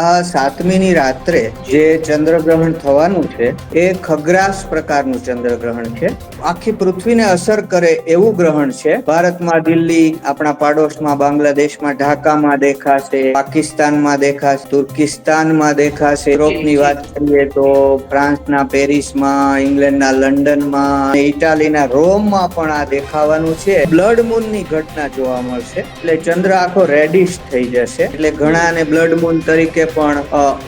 આ સાતમીની રાત્રે જે ચંદ્રગ્રહણ થવાનું છે, એ ખગ્રાસ પ્રકારનું ચંદ્રગ્રહણ છે. આખી પૃથ્વીને અસર કરે એવું ગ્રહણ છે. ભારતમાં દિલ્હી, આપણા પાડોશમાં બાંગ્લાદેશમાં ઢાકામાં દેખાશે, પાકિસ્તાનમાં દેખાશે, તુર્કિસ્તાનમાં દેખાશે. યુરોપની વાત કરીએ તો ફ્રાન્સના પેરિસમાં, ઇંગ્લેન્ડના લંડનમાં, ઇટાલીના રોમમાં પણ આ દેખાવાનું છે. બ્લડ મૂનની ઘટના જોવા મળશે. એટલે ચંદ્ર આખો રેડિશ થઈ જશે. એટલે ઘણાને બ્લડ મૂન તરીકે પણ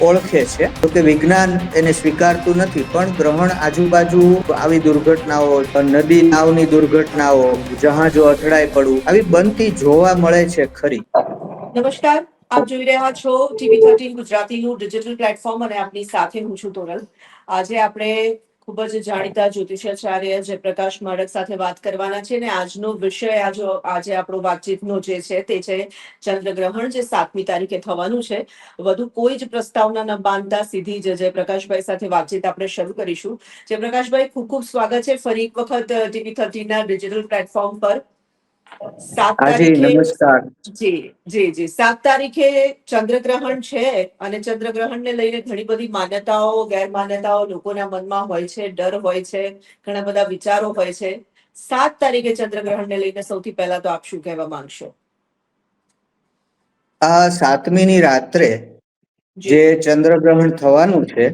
ઓળખે છે. તો કે વિજ્ઞાન એને સ્વીકારતું નથી, પણ ગ્રહણ આજુબાજુ આવી દુર્ઘટનાઓ, નદી નાવની દુર્ઘટનાઓ જહાજો અથડાઈ પડવું, આવી બનતી જોવા મળે છે ખરી. નમસ્કાર. આપ જોઈ રહ્યા છો ટીવી થર્ટીન ગુજરાતીનું ડિજિટલ પ્લેટફોર્મ અને આપની સાથે હું છું તોરલ. આજે આપણે ખૂબ જ જાણીતા જ્યોતિષાચાર્ય જયપ્રકાશ માડક સાથે વાત કરવાના છે અને આજનો વિષય, આજે આજે આપણો વાતચીતનો જે છે તે છે ચંદ્રગ્રહણ, જે સાતમી તારીખે થવાનું છે. વધુ કોઈ જ પ્રસ્તાવના ન બાંધતા સીધી જ જયપ્રકાશભાઈ સાથે વાતચીત આપણે શરૂ કરીશું. જયપ્રકાશભાઈ, ખૂબ ખૂબ સ્વાગત છે. ફરી એક વખત ટીવી થર્ટીના ડિજિટલ પ્લેટફોર્મ પર સાત તારીખે જી જી જી. સાત તારીખે ચંદ્રગ્રહણ છે અને ચંદ્રગ્રહણને લઈને ઘણી બધી માન્યતાઓ ગેરમાન્યતાઓ લોકોના મનમાં હોય છે ડર હોય છે ઘણા બધા વિચારો હોય છે. સાત તારીખે ચંદ્રગ્રહણને લઈને સૌથી પહેલા તો આપ શું કહેવા માંગશો? આ સાતમીની રાત્રે જે ચંદ્રગ્રહણ થવાનું છે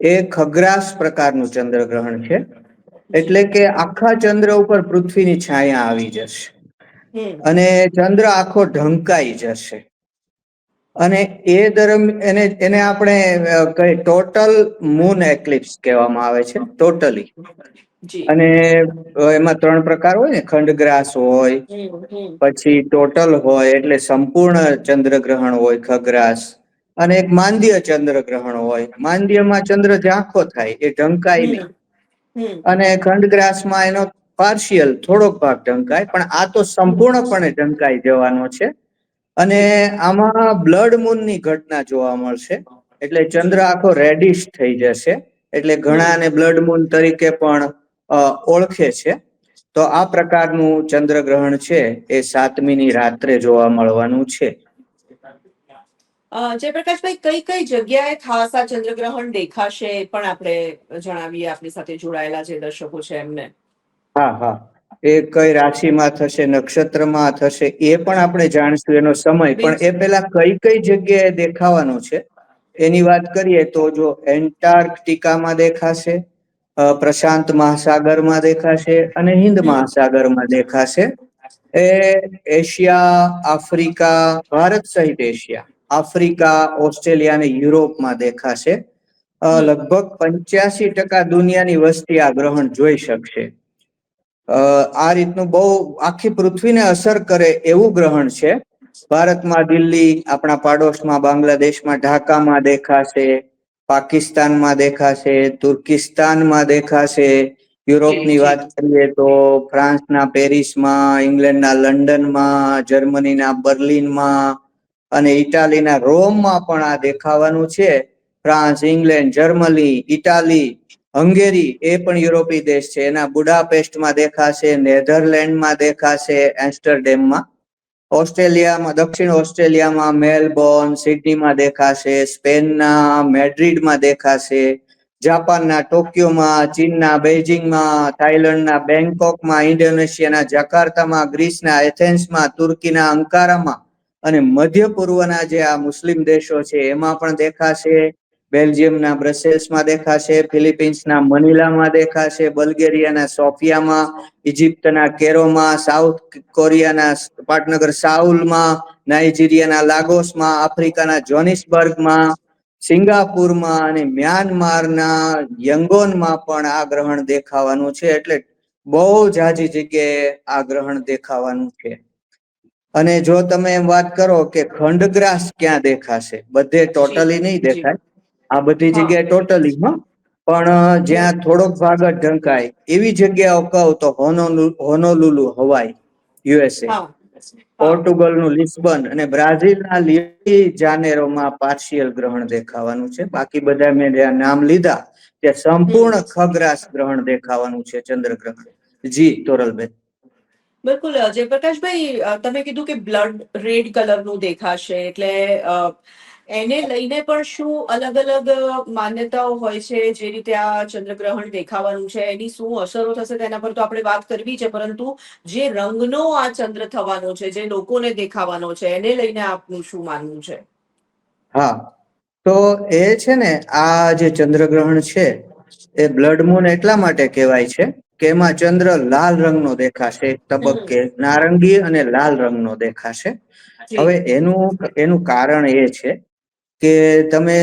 એ ખગ્રાસ પ્રકારનું ચંદ્રગ્રહણ છે. એટલે કે આખા ચંદ્ર ઉપર પૃથ્વીની છાયા આવી જશે. અને ચંદ્ર આખો ઢંકાઈ જશે. અને એ દરમિયાન એને એને આપણે કઈ ટોટલ મૂન એક્લિપ્સ કહેવામાં આવે છે ટોટલી. અને એમાં ત્રણ પ્રકાર હોય ને ખંડગ્રાસ હોય પછી ટોટલ હોય એટલે સંપૂર્ણ ચંદ્રગ્રહણ હોય ખગ્રાસ અને એક માંદ્ય ચંદ્રગ્રહણ હોય. માંદ્યમાં ચંદ્ર ઝાંખો થાય એ ઢંકાય નહીં. અને ખંડગ્રાસમાં એનો પાર્શિયલ થોડોક ભાગ ઢંકાય, પણ આ તો સંપૂર્ણપણે ઢંકાઈ જવાનો છે. અને આમાં બ્લડ મૂનની ઘટના જોવા મળશે, એટલે ચંદ્ર આખો રેડિશ થઈ જશે, એટલે ઘણાને બ્લડ મૂન તરીકે પણ ઓળખે છે. તો આ પ્રકારનું ચંદ્રગ્રહણ છે, એ સાતમીની રાત્રે જોવા મળવાનું છે. જયપ્રકાશભાઈ કઈ કઈ જગ્યાએ ખાસ આ ચંદ્રગ્રહણ દેખાશે એ પણ આપણે જણાવીએ આપણી સાથે જોડાયેલા જે દર્શકો છે એમને. હા હા. એ કઈ રાશિમાં થશે નક્ષત્રમાં થશે એ પણ આપણે જાણીશું એનો સમય. પણ એ પેલા કઈ કઈ જગ્યાએ દેખાવાનો છે? એની વાત કરીએ તો જો એન્ટાર્કટિકામાં દેખાશે પ્રશાંત મહાસાગરમાં દેખાશે અને હિન્દ મહાસાગરમાં દેખાશે. એ એશિયા આફ્રિકા ભારત સહિત એશિયા. આફ્રિકા ઓસ્ટ્રેલિયા અને યુરોપમાં દેખાશે. લગભગ પંચ્યાસી ટકા દુનિયાની વસ્તી આ ગ્રહણ જોઈ શકશે. આ રીતનું બહુ આખી પૃથ્વીને અસર કરે એવું ગ્રહણ છે. ભારતમાં દિલ્હી આપણા પાડોશમાં બાંગ્લાદેશમાં ઢાકામાં દેખાશે પાકિસ્તાનમાં દેખાશે તુર્કિસ્તાનમાં દેખાશે. યુરોપની વાત કરીએ તો ફ્રાન્સના પેરિસમાં ઇંગ્લેન્ડના લંડનમાં જર્મનીના બર્લિનમાં અને ઇટાલીના રોમમાં પણ આ દેખાવાનું છે. France, England, Germany, Italy, Hungary એ પણ યુરોપી દેશ છે. એના બુડાપેસ્ટમાં દેખાશે, નેધરલેન્ડમાં દેખાશે, એમ્સ્ટરડેમમાં. ઓસ્ટ્રેલિયામાં, દક્ષિણ ઓસ્ટ્રેલિયામાં મેલબોર્ન, સિડનીમાં દેખાશે, સ્પેનના મેડ્રિડમાં દેખાશે, જાપાનના ટોક્યોમાં, ચીનના બેઇજિંગમાં થાઈલેન્ડના બેંકોકમાં ઇન્ડોનેશિયાના જકાર્તામાં, ગ્રીસના એથેન્સમાં, તુર્કીના અંકારામાં. અને મધ્ય પૂર્વના જે આ મુસ્લિમ દેશો છે, એમાં પણ દેખાશે, બેલ્જિયમના બ્રસેલ્સમાં દેખાશે, ફિલિપિન્સના મનીલામાં દેખાશે, બલ્ગેરિયાના સોફિયામાં, ઇજિપ્તના કેરોમાં, સાઉથ કોરિયાના પાટનગર સાઉલમાં, નાઇજીરિયાના લાગોસમાં, આફ્રિકાના જોનિસબર્ગમાં, સિંગાપુરમાં અને મ્યાનમારના યંગોનમાં પણ આ ગ્રહણ દેખાવાનું છે, એટલે બહુ જાજી જગ્યાએ આ ગ્રહણ દેખાવાનું છે. અને જો તમે એમ વાત કરો કે ખંડગ્રાસ ક્યાં દેખાશે? બધે ટોટલી નહીં દેખાય. આ બધી જગ્યાએ ટોટલી હા. પણ જ્યાં થોડોક ભાગ જ ઢંકાય એવી જગ્યાઓ કહું તો હોનોલુલુ હવાઈ યુએસએ પોર્ટુગલનું લિસ્બન અને બ્રાઝિલના લિયો જાનેરોમાં પાર્શિયલ ગ્રહણ દેખાવાનું છે. બાકી બધા મેં જ્યાં નામ લીધા તે સંપૂર્ણ ખગ્રાસ ગ્રહણ દેખાવાનું છે ચંદ્રગ્રહણ. જી તોરલબેન. બિલકુલ જયપ્રકાશભાઈ તમે કીધું કે બ્લડ રેડ કલરનું દેખાશે એટલે એને લઈને પણ શું અલગ અલગ માન્યતાઓ હોય છે જે રીતે આ ચંદ્રગ્રહણ દેખાવાનું છે, એની શું અસરો થશે તેના પર તો આપણે વાત કરવી છે, પરંતુ જે રંગનો આ ચંદ્ર થવાનો છે, જે લોકોને દેખાવાનો છે, એને લઈને આપનું શું માનવું છે? હા, તો એ છે ને, આ જે ચંદ્રગ્રહણ છે, એ બ્લડ મૂન એટલા માટે કહેવાય છે કે એમાં ચંદ્ર લાલ રંગનો દેખાશે તબક્કે નારંગી અને લાલ રંગનો દેખાશે. હવે એનું એનું કારણ એ છે કે તમે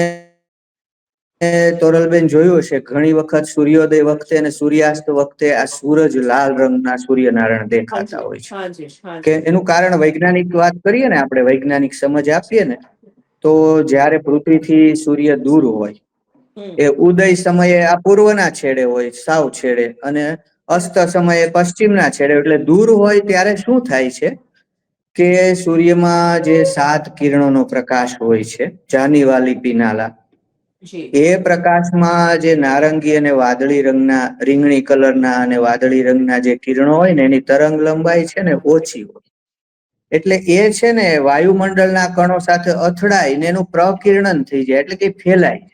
તોરલબેન જોયું હશે ઘણી વખત સૂર્યોદય વખતે અને સૂર્યાસ્ત વખતે આ સૂરજ લાલ રંગના સૂર્યનારાયણ દેખાતા હોય છે. કે એનું કારણ વૈજ્ઞાનિક વાત કરીએ ને આપણે વૈજ્ઞાનિક સમજ આપીએ ને તો જ્યારે પૃથ્વીથી સૂર્ય દૂર હોય એ ઉદય સમયે આ પૂર્વના છેડે હોય સાવ છેડે અને અસ્ત સમયે પશ્ચિમના છેડે. એટલે દૂર હોય ત્યારે શું થાય છે? કે સૂર્યમાં જે સાત કિરણોનો પ્રકાશ હોય છે જાનીવાલી પિનાલા એ પ્રકાશમાં જે નારંગી અને વાદળી રંગના રીંગણી કલરના અને વાદળી રંગના જે કિરણો હોય ને એની તરંગ લંબાઈ છે ને ઓછી હોય. એટલે એ છે ને વાયુમંડળના કણો સાથે અથડાઈને એનું પ્રકિર્ણન થઈ જાય એટલે કે ફેલાય.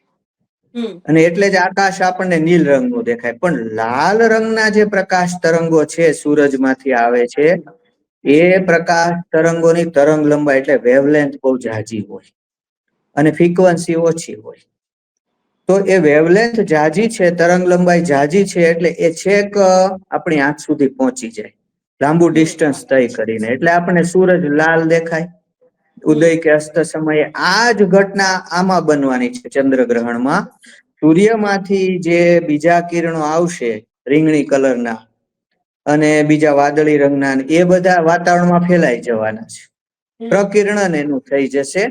અને એટલે જ આકાશ આપણને નીલ રંગનું દેખાય. પણ લાલ રંગના જે પ્રકાશ તરંગો છે, સૂરજમાંથી આવે છે, એ પ્રકાશ તરંગોની તરંગ લંબાઈ એટલે વેવલેન્થ બહુ જાજી હોય અને ફ્રીક્વન્સી ઓછી હોય. તો એ વેવલેન્થ જાજી છે, તરંગ લંબાઈ જાજી છે, એટલે એ છેક આપણી આંખ સુધી પહોંચી જાય. લાંબુ ડિસ્ટન્સ તય કરીને. એટલે આપણને સૂરજ લાલ દેખાય. ઉદય કે અસ્ત સમયે આ જ ઘટના આમાં બનવાની છે ચંદ્ર ગ્રહણમાં સૂર્યમાંથી જે બીજા કિરણો આવશે રીંગણી કલરના અને બીજા વાદળી રંગના એ બધા વાતાવરણમાં ફેલાઈ જવાના છે. પ્રકિરણન એનું થઈ જશે.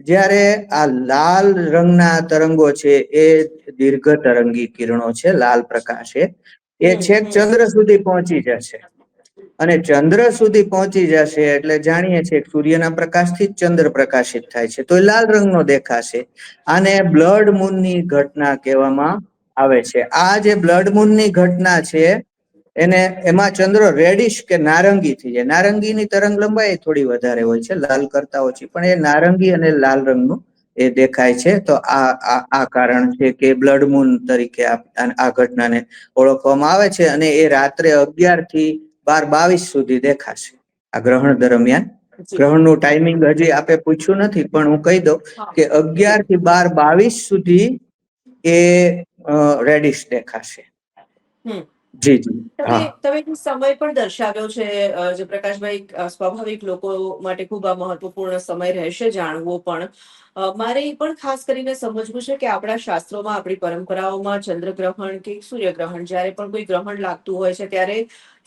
જ્યારે આ લાલ રંગના તરંગો છે એ દીર્ઘ તરંગી કિરણો છે લાલ પ્રકાશ એ છેક ચંદ્ર સુધી પહોંચી જશે. અને ચંદ્ર સુધી પહોંચી જશે એટલે જાણીએ છીએ સૂર્યના પ્રકાશથી જ ચંદ્ર પ્રકાશિત થાય છે. તો એ લાલ રંગનો દેખાશે. આને બ્લડ મૂનની ઘટના કહેવામાં આવે છે. આ જે બ્લડ મૂનની ઘટના છે, એને એમાં ચંદ્ર રેડિશ કે નારંગી થઈ જાય. નારંગીની તરંગ લંબાઈ થોડી વધારે હોય છે, લાલ કરતા ઓછી. પણ એ નારંગી અને લાલ રંગનું એ દેખાય છે. તો આ આ કારણ છે કે બ્લડ મૂન તરીકે આ ઘટનાને ઓળખવામાં આવે છે. અને એ રાત્રે અગિયારથી બાર બાવીસ સુધી દેખાશે. આ ગ્રહણ દરમિયાન. ગ્રહણ ગ્રહણનું ટાઈમિંગ હજી આપે પૂછ્યું નથી પણ હું કહી દઉં કે અગિયારથી બાર બાવીસ સુધી એ રેડિશ દેખાશે. જી જી. તમે સમય પણ દર્શાવ્યો છે જે પ્રકાશભાઈ સ્વાભાવિક લોકો માટે ખૂબ આ મહત્વપૂર્ણ સમય રહેશે જાણવો પણ. મારે એ પણ ખાસ કરીને સમજવું છે કે આપણા શાસ્ત્રોમાં આપણી પરંપરાઓમાં ચંદ્રગ્રહણ કે સૂર્યગ્રહણ જ્યારે પણ કોઈ ગ્રહણ લાગતું હોય છે ત્યારે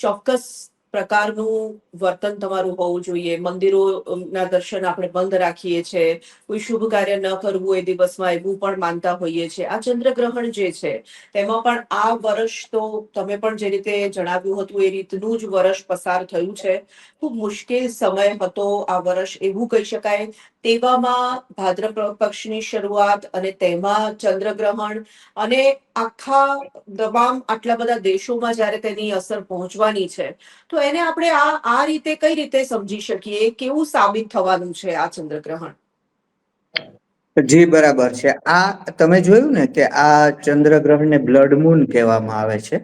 ચોક્કસ પ્રકારનું વર્તન તમારું હોવું જોઈએ. મંદિરોના દર્શન આપણે બંધ રાખીએ છીએ કોઈ શુભ કાર્ય ન કરવું એ દિવસમાં એવું પણ માનતા હોઈએ છીએ આ ચંદ્રગ્રહણ જે છે, તેમાં પણ આ વર્ષ તો તમે પણ જે રીતે જણાવ્યું હતું એ રીતનું જ વર્ષ પસાર થયું છે. ખૂબ મુશ્કેલ સમય હતો આ વર્ષ, એવું કહી શકાય. તેવામાં ભાદ્રપદ પક્ષની શરૂઆત અને તેમાં ચંદ્રગ્રહણ અને આખા તમામ આટલા બધા દેશોમાં જ્યારે તેની અસર પહોંચવાની છે, તો એને આપણે આ આ રીતે કઈ રીતે સમજી શકીએ? કેવું સાબિત થવાનું છે આ ચંદ્રગ્રહણ? જી, બરાબર છે. આ તમે જોયું ને કે આ ચંદ્રગ્રહણને બ્લડ મૂન કહેવામાં આવે છે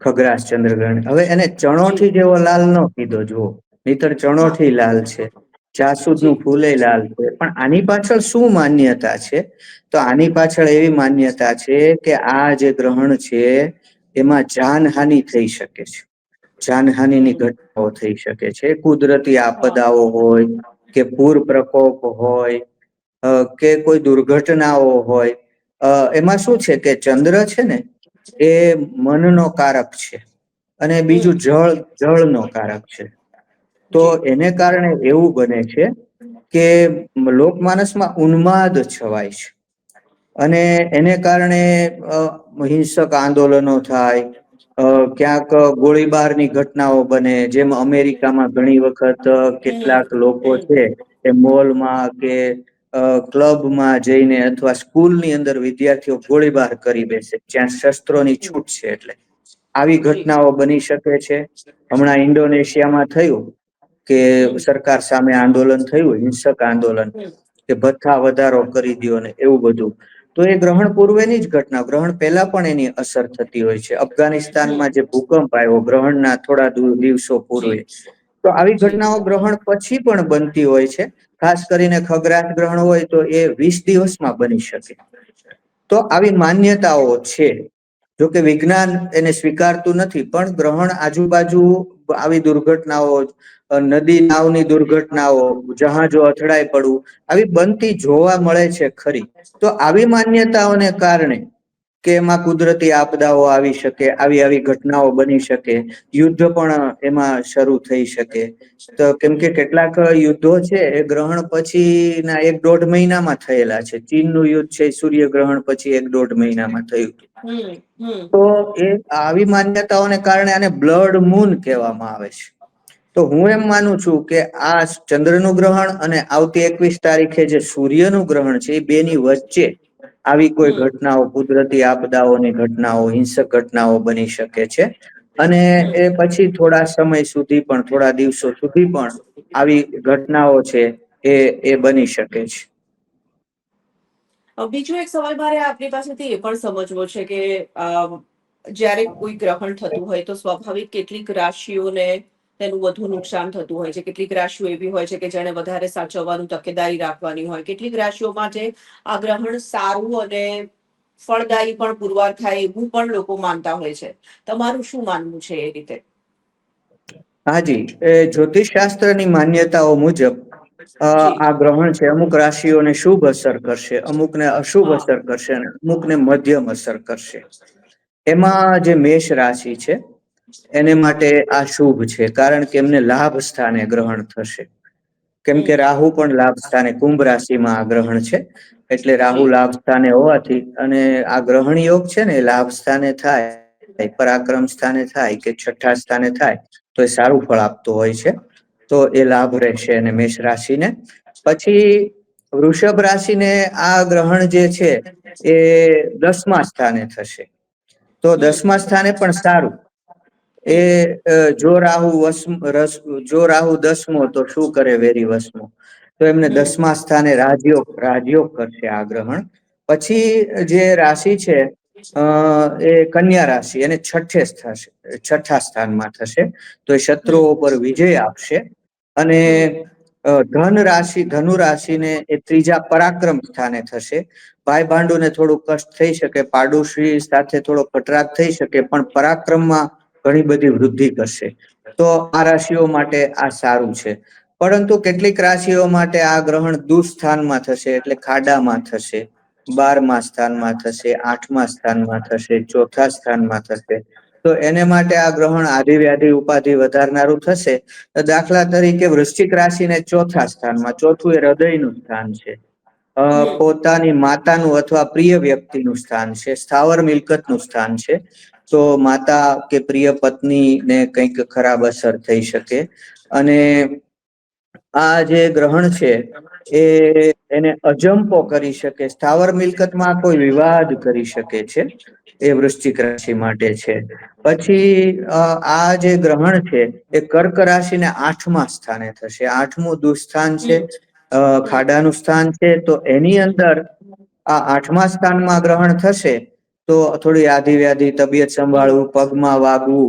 ખગરાશ ચંદ્રગ્રહણ. હવે એને ચણોઠી જેવો લાલ ન કીધો, જુઓ. નહીતર ચણોઠી લાલ છે. જાસૂદનું ફૂલે લાલ છે. પણ આની પાછળ શું માન્યતા છે? તો આની પાછળ એવી માન્યતા છે કે આ જે ગ્રહણ છે, એમાં જાનહાનિ થઈ શકે છે. જાનહાનિની ઘટનાઓ થઈ શકે છે. કુદરતી આપદાઓ હોય, કે પૂર પ્રકોપ હોય કે કોઈ દુર્ઘટનાઓ હોય. એમાં શું છે કે ચંદ્ર છે ને, એ મનનો કારક છે. અને બીજું જળ, જળનો કારક છે. તો એને કારણે એવું બને છે કે લોકમાનસમાં ઉન્માદ છવાય છે. અને એને કારણે હિંસક આંદોલનો થાય ક્યાંક ગોળીબારની ઘટનાઓ બને, જેમ અમેરિકામાં ઘણી વખત કેટલાક લોકો છે એ મોલમાં કે ક્લબમાં જઈને અથવા સ્કૂલની અંદર વિદ્યાર્થીઓ ગોળીબાર કરી બેસે, જ્યાં શસ્ત્રોની છૂટ છે એટલે. આવી ઘટનાઓ બની શકે છે. હમણાં ઇન્ડોનેશિયામાં થયું. કે સરકાર સામે આંદોલન થયું હિંસક આંદોલન કે ભથ્થા વધારો કરી દ્યો ને એવું બધું તો એ ગ્રહણ પૂર્વેની જ ઘટના ગ્રહણ પહેલા પણ એની અસર થતી હોય છે. અફઘાનિસ્તાનમાં જે ભૂકંપ આવ્યો ગ્રહણના થોડા દિવસો પૂર્વે તો આવી ઘટનાઓ ગ્રહણ પછી પણ બનતી હોય છે. ખાસ કરીને ખગરાત ગ્રહણ હોય તો એ વીસ દિવસમાં બની શકે. તો આવી માન્યતાઓ છે. જો કે વિજ્ઞાન એને સ્વીકારતું નથી પણ ગ્રહણ આજુબાજુ આવી દુર્ઘટનાઓ નદી નાવની દુર્ઘટનાઓ, જહાજો અથડાઈ પડવું, આવી બનતી જોવા મળે છે ખરી. તો આવી માન્યતાઓને કારણે કે એમાં કુદરતી આપદાઓ આવી શકે આવી આવી ઘટનાઓ બની શકે યુદ્ધ પણ એમાં શરૂ થઈ શકે. તો કેમ કે કેટલાક યુદ્ધો છે એ ગ્રહણ પછીના એક દોઢ મહિનામાં થયેલા છે. ચીનનું યુદ્ધ છે સૂર્ય ગ્રહણ પછી એક દોઢ મહિનામાં થયું. હતું. તો એ આવી માન્યતાઓને કારણે આને બ્લડ મૂન કહેવામાં આવે છે. તો હું એમ માનું છું કે આ ચંદ્રનું ગ્રહણ અને આવતી એકવીસ તારીખે જે સૂર્યનું ગ્રહણ છે એ બેની વચ્ચે આવી કોઈ ઘટનાઓ, કુદરતી આપદાઓની ઘટનાઓ, હિંસક ઘટનાઓ બની શકે છે. અને એ પછી થોડા સમય સુધી પણ, થોડા દિવસો સુધી પણ આવી ઘટનાઓ છે એ એ બની શકે છે. બીજો એક સવાલ મારે આપની પાસેથી એ પણ સમજવો છે કે જ્યારે કોઈ ગ્રહણ થતું હોય તો સ્વાભાવિક કેટલીક રાશિઓને તેનું વધુ નુકસાન થતું હોય છે. કેટલીક રાશિઓ એવી હોય છે કે જેને વધારે સાચવવાનું તકેદારી રાખવાની હોય. કેટલીક રાશિઓ માટે આ ગ્રહણ સારું અને ફળદાયી પણ પુરવાર થાય એવું પણ લોકો માનતા હોય છે. તમારું શું માનવું છે એ રીતે? હાજી એ જ્યોતિષ શાસ્ત્રની માન્યતાઓ મુજબ આ ગ્રહણ છે. અમુક રાશિઓને શુભ અસર કરશે અમુકને અશુભ અસર કરશે અને અમુકને મધ્યમ અસર કરશે. એમાં જે મેષ રાશિ છે એને માટે આ શુભ છે, કારણ કે એમને લાભ સ્થાને ગ્રહણ થશે. કેમ કે રાહુ પણ લાભ સ્થાને કુંભ રાશિમાં આ ગ્રહણ છે, એટલે રાહુ લાભ સ્થાને હોવાથી અને આ ગ્રહણ યોગ છે ને લાભ સ્થાને થાય, પરાક્રમ સ્થાને થાય કે છઠ્ઠા સ્થાને થાય, તો એ સારું ફળ આપતું હોય છે, તો એ લાભ રહેશે અને મેષ રાશિને. પછી વૃષભ રાશિને આ ગ્રહણ જે છે, એ દસમા સ્થાને થશે. તો દસમા સ્થાને પણ સારું. એ જો રાહુ રસ જો રાહુ દસમો તો શું કરે વેરી વસમો? તો એમને દસમા સ્થાને રાજયોગ રાજયોગ કરશે આ ગ્રહણ પછી જે રાશિ છે એ કન્યા રાશિ એને છઠ્ઠે થશે છઠ્ઠા સ્થાનમાં થશે. તો એ શત્રુઓ પર વિજય આપશે. અને ધન રાશિ ધનુ રાશિને એ ત્રીજા પરાક્રમ સ્થાને થશે. ભાઈ ભાંડુને થોડું કષ્ટ થઈ શકે પાડોશી સાથે થોડો કટરાક થઈ શકે પણ પરાક્રમમાં ઘણી બધી વૃદ્ધિ કરશે. તો આ રાશિઓ માટે આ સારું છે. પરંતુ કેટલીક રાશિઓ માટે આ ગ્રહણ દુસ્થાનમાં થશે, એટલે ખાડામાં થશે, બારમા સ્થાનમાં થશે, આઠમા સ્થાનમાં થશે, ચોથા સ્થાનમાં થશે. તો એને માટે આ ગ્રહણ આધિવ્યાધિ ઉપાધિ વધારનારું થશે. દાખલા તરીકે વૃશ્ચિક રાશિને ચોથા સ્થાનમાં, ચોથું એ હૃદયનું સ્થાન છે. પોતાની માતાનું અથવા પ્રિય વ્યક્તિનું સ્થાન છે, સ્થાવર મિલકતનું સ્થાન છે. તો માતા કે પ્રિય પત્નીને કંઈક ખરાબ અસર થઈ શકે. અને આ જે ગ્રહણ છે, એ એને અજંપો કરી શકે, સ્થાવર મિલકતમાં કોઈ વિવાદ કરી શકે છે, એ વૃશ્ચિક રાશિ માટે છે. પછી આ જે ગ્રહણ છે, એ કર્ક રાશિને આઠમા સ્થાને થશે. આઠમું દુસ્થાન છે ખાડાનું સ્થાન છે, તો એની અંદર આ આઠમા સ્થાનમાં ગ્રહણ થશે, તો થોડી આધિ વ્યાધિ તબિયત સંભાળવું, પગમાં વાગવું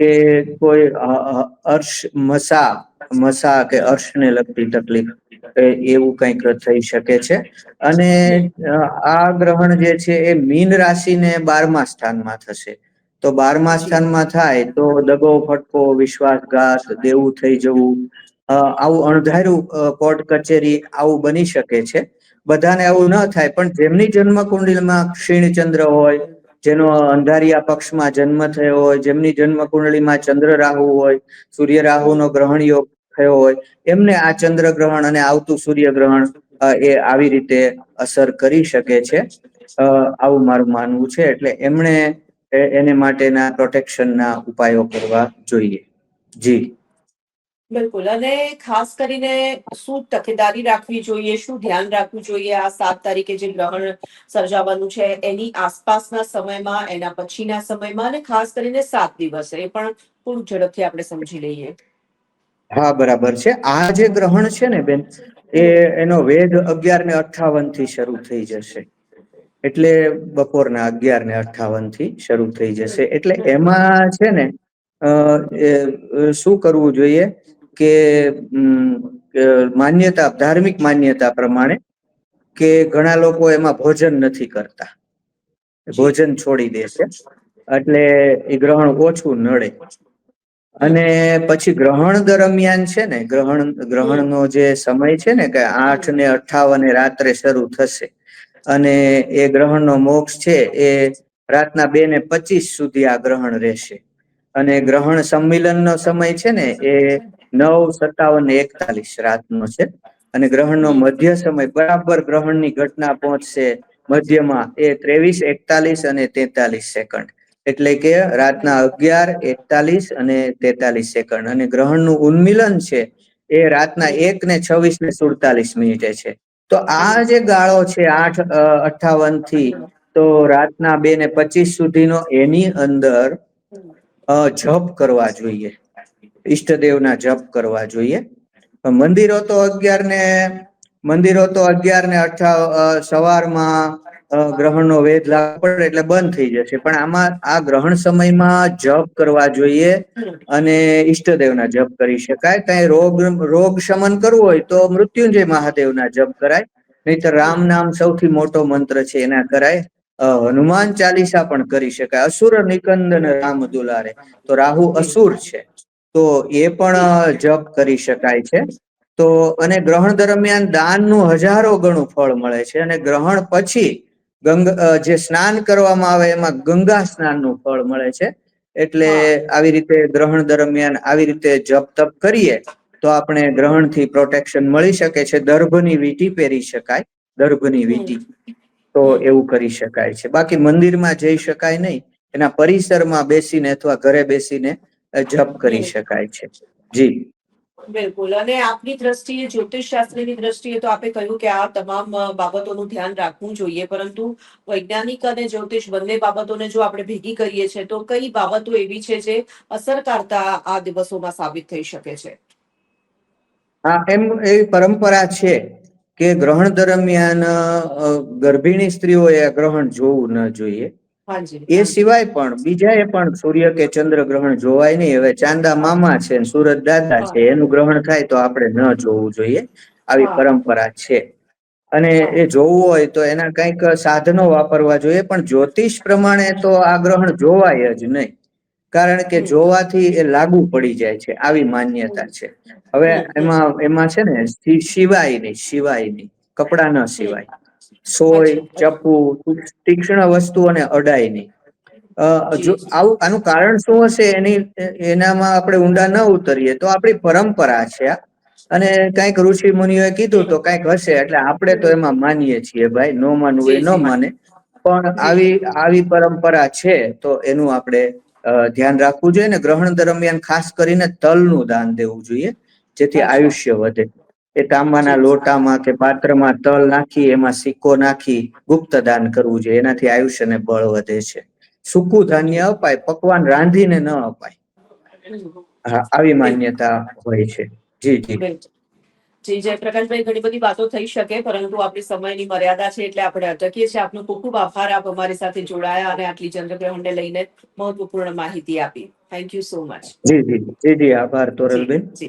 કે કોઈ અર્શ મસા મસા કે અર્શને લગતી તકલીફ એવું કંઈક થઈ શકે છે. અને આ ગ્રહણ જે છે, એ મીન રાશિને બારમા સ્થાનમાં થશે. તો બારમા સ્થાનમાં થાય તો દગો, ફટકો, વિશ્વાસઘાત, દેવું થઈ જવું આવું અણધાર્યું કોર્ટ કચેરી આવું બની શકે છે. બધાને આવું ન થાય, પણ જેમની જન્મ કુંડલીમાં ક્ષીણ ચંદ્ર હોય, જેનો અંધારિયા પક્ષમાં જન્મ થયો હોય, જેમની જન્મ કુંડળીમાં ચંદ્ર રાહુ હોય સૂર્ય રાહુનો ગ્રહણ યોગ થયો હોય, એમને આ ચંદ્ર ગ્રહણ અને આવતું સૂર્ય ગ્રહણ એ આવી રીતે અસર કરી શકે છે. આવું મારું માનવું છે, એટલે એમણે એને માટેના પ્રોટેક્શનના ઉપાયો કરવા જોઈએ. જી. બિલકુલ. અને ખાસ કરીને શું તકેદારી રાખવી જોઈએ, શું ધ્યાન રાખવું જોઈએ આ સાત તારીખે જે ગ્રહણ સર્જાવાનું છે, એની આસપાસના સમયમાં, એના પછીના સમયમાં અને ખાસ કરીને સાત દિવસ. એ પણ થોડું ઝડપથી આપણે સમજી લઈએ. હા, બરાબર છે. આ જે ગ્રહણ છે ને બેન, એ એનો વેગ અગિયાર ને અઠાવનથી શરૂ થઈ જશે. એટલે બપોરના અગિયાર ને અઠાવનથી શરૂ થઈ જશે. એટલે એમાં છે ને શું કરવું જોઈએ? કે માન્યતા ધાર્મિક માન્યતા પ્રમાણે કે ઘણા લોકો એમાં ભોજન નથી કરતા. ભોજન છોડી દે છે. એટલે એ ગ્રહણ ઓછું નડે. અને પછી ગ્રહણ દરમિયાન છે ને ગ્રહણ ગ્રહણનો જે સમય છે ને કે આઠ ને અઠ્ઠાવને રાત્રે શરૂ થશે. અને એ ગ્રહણનો મોક્ષ છે એ રાતના બે ને પચીસ સુધી આ ગ્રહણ રહેશે. અને ગ્રહણ સંમિલનનો સમય છે ને એ નવ સત્તાવન એકતાલીસ એકતાલીસ રાતનો છે. અને ગ્રહણનો મધ્ય સમય બરાબર ગ્રહણની ઘટના પહોંચશે મધ્યમાં એ ત્રેવીસ એકતાલીસ અને તેતાલીસ સેકન્ડ. એટલે કે રાતના અગિયાર એકતાલીસ અને તેતાલીસ સેકન્ડ. અને ગ્રહણનું ઉન્મિલન છે એ રાતના એક ને છવ્વીસ ને સુડતાલીસ મિનિટે છે. તો આ જે ગાળો છે આઠ અઠાવનથી, તો રાતના બે ને પચીસ સુધીનો એની અંદર જપ કરવા જોઈએ. ઈષ્ટદેવના જપ કરવા જોઈએ. મંદિરો તો અગિયાર ને મંદિરો તો અગિયાર ને અઠા સવારમાં ગ્રહણ ગ્રહણનો વેધ લાગુ પડે એટલે બંધ થઈ જશે. પણ આમાં, આ ગ્રહણ સમયમાં જપ કરવા જોઈએ અને ઈષ્ટદેવના જપ કરી શકાય. કઈ રોગ રોગ શમન કરવું હોય તો મૃત્યુંજય મહાદેવના જપ કરાય. નહીતર રામ નામ સૌથી મોટો મંત્ર છે એના કરાય. હનુમાન ચાલીસા પણ કરી શકાય. અસુર નિકંદન રામ દુલારે. તો રાહુ અસુર છે. તો એ પણ જપ કરી શકાય છે. તો અને ગ્રહણ દરમિયાન દાનનું હજારો ગણું ફળ મળે છે. અને ગ્રહણ પછી ગંગ જે સ્નાન કરવામાં આવે એમાં ગંગા સ્નાનનું ફળ મળે છે. એટલે આવી રીતે ગ્રહણ દરમિયાન આવી રીતે જપ તપ કરીએ તો આપણે ગ્રહણથી પ્રોટેક્શન મળી શકે છે. દર્ભની વીટી પહેરી શકાય. દર્ભની વીટી. તો એવું કરી શકાય છે. બાકી મંદિરમાં જઈ શકાય નહીં. એના પરિસરમાં બેસીને અથવા ઘરે બેસીને જપ કરી શકાય છે. જી. બિલકુલ. અને આપની દ્રષ્ટિએ જ્યોતિષ શાસ્ત્રની દ્રષ્ટિએ તો આપે કહ્યું કે આ તમામ બાબતોનું ધ્યાન રાખવું જોઈએ. પરંતુ વૈજ્ઞાનિક અને જ્યોતિષ બંને બાબતોને જો આપણે ભેગી કરીએ છીએ તો કઈ બાબતો એવી છે જે અસરકારતા આ દિવસોમાં સાબિત થઈ શકે છે? હા એમ એવી પરંપરા છે કે ગ્રહણ દરમિયાન ગર્ભિણી સ્ત્રીઓએ ગ્રહણ જોવું ન જોઈએ. એ સિવાય પણ બીજા એ પણ સૂર્ય કે ચંદ્ર ગ્રહણ જોવાય નહીં. હવે ચાંદા મામા છે સુરત દાદા છે એનું ગ્રહણ થાય તો આપણે ન જોવું જોઈએ. આવી પરંપરા છે. અને એ જોવું હોય તો એના કંઈક સાધનો વાપરવા જોઈએ પણ જ્યોતિષ પ્રમાણે તો આ ગ્રહણ જોવાય જ નહીં. કારણ કે જોવાથી એ લાગુ પડી જાય છે આવી માન્યતા છે. હવે એમાં એમાં છે ને સિવાય નહીં સિવાય નહીં કપડા ન સિવાય. સોય ચપ્પુ તીક્ષ્ણ વસ્તુ અને અડાઈની જો આવું આનું કારણ શું હશે? એની એનામાં આપણે ઊંડા ન ઉતરીએ. તો આપણી પરંપરા છે અને કંઈક ઋષિ મુનિઓએ કીધું તો કંઈક હશે. એટલે આપણે તો એમાં માનીએ છીએ ભાઈ. નો માનવું એ ન માને. પણ આવી આવી પરંપરા છે તો એનું આપણે ધ્યાન રાખવું જોઈએ ને ગ્રહણ દરમિયાન ખાસ કરીને તલનું દાન દેવું જોઈએ જેથી આયુષ્ય વધે. એ તાંબાના લોટામાં કે પાત્રમાં તલ નાખી એમાં સિક્કો નાખી ગુપ્ત દાન કરવું જોઈએ. એનાથી આયુષ્યને બળ વધે છે. સૂકું ધાન્ય અપાય પકવાન રાંધીને ન અપાય. હા આવી માન્યતા હોય છે. જી જી. જી જયપ્રકાશભાઈ ઘણી બધી વાતો થઈ શકે પરંતુ આપણી સમયની મર્યાદા છે એટલે આપણે અટકીએ છીએ. આપનો ખૂબ ખૂબ આભાર આપ અમારી સાથે જોડાયા અને આટલી ચંદ્રગ્રહણને લઈને મહત્વપૂર્ણ માહિતી આપી. થેન્ક યુ સો મચ જી જી. જી જી. આભાર તોરલબેન. જી.